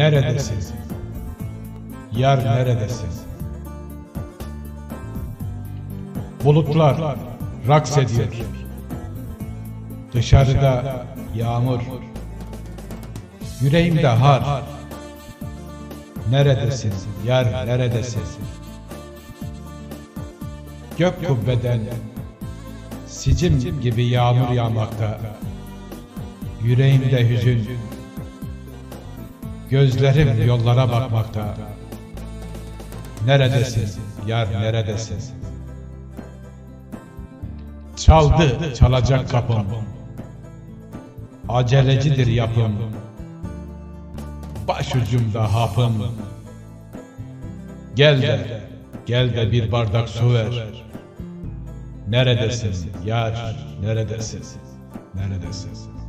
Neredesin? Yar neredesin? Bulutlar raks ediyor. Dışarıda yağmur. Yüreğimde har. Neredesin? Yar neredesin? Gök kubbeden sicim gibi yağmur yağmakta. Yüreğimde hüzün. Gözlerim yollara bakmakta. Neredesin? Yar neredesin? Çaldı, çalacak kapım. Acelecidir yapım. Başucumda hapım. Gel de, gel de bir bardak su ver. Neredesin yar, neredesin, neredesin?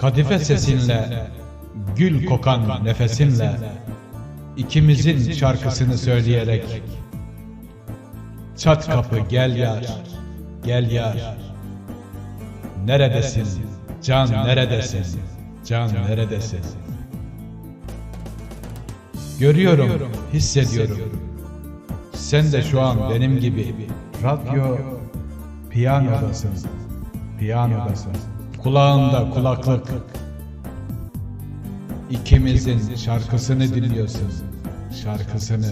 Kadife sesinle, gül kokan nefesinle, ikimizin şarkısını söyleyerek, çat kapı gel yar, gel yar. Neredesin, can neredesin, can neredesin? Görüyorum, hissediyorum. Sen de şu an benim gibi radyo piyanodasın. Piyanodasın. Kulağında kulaklık. İkimizin şarkısını dinliyorsun. Şarkısını.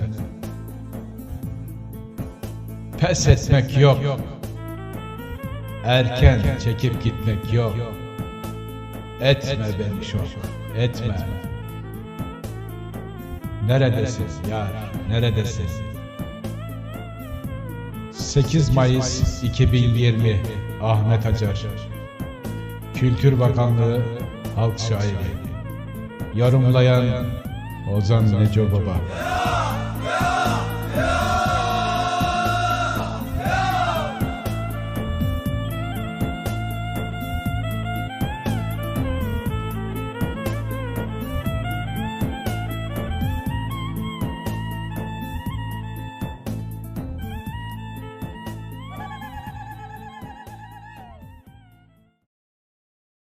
Pes etmek yok. Erken çekip gitmek yok. Etme beni şok. Etme. Neredesin yar? Neredesin? 8 Mayıs 2020 Ahmet Acar Kültür Bakanlığı Halk Şairi. Yorumlayan Ozan Neco Baba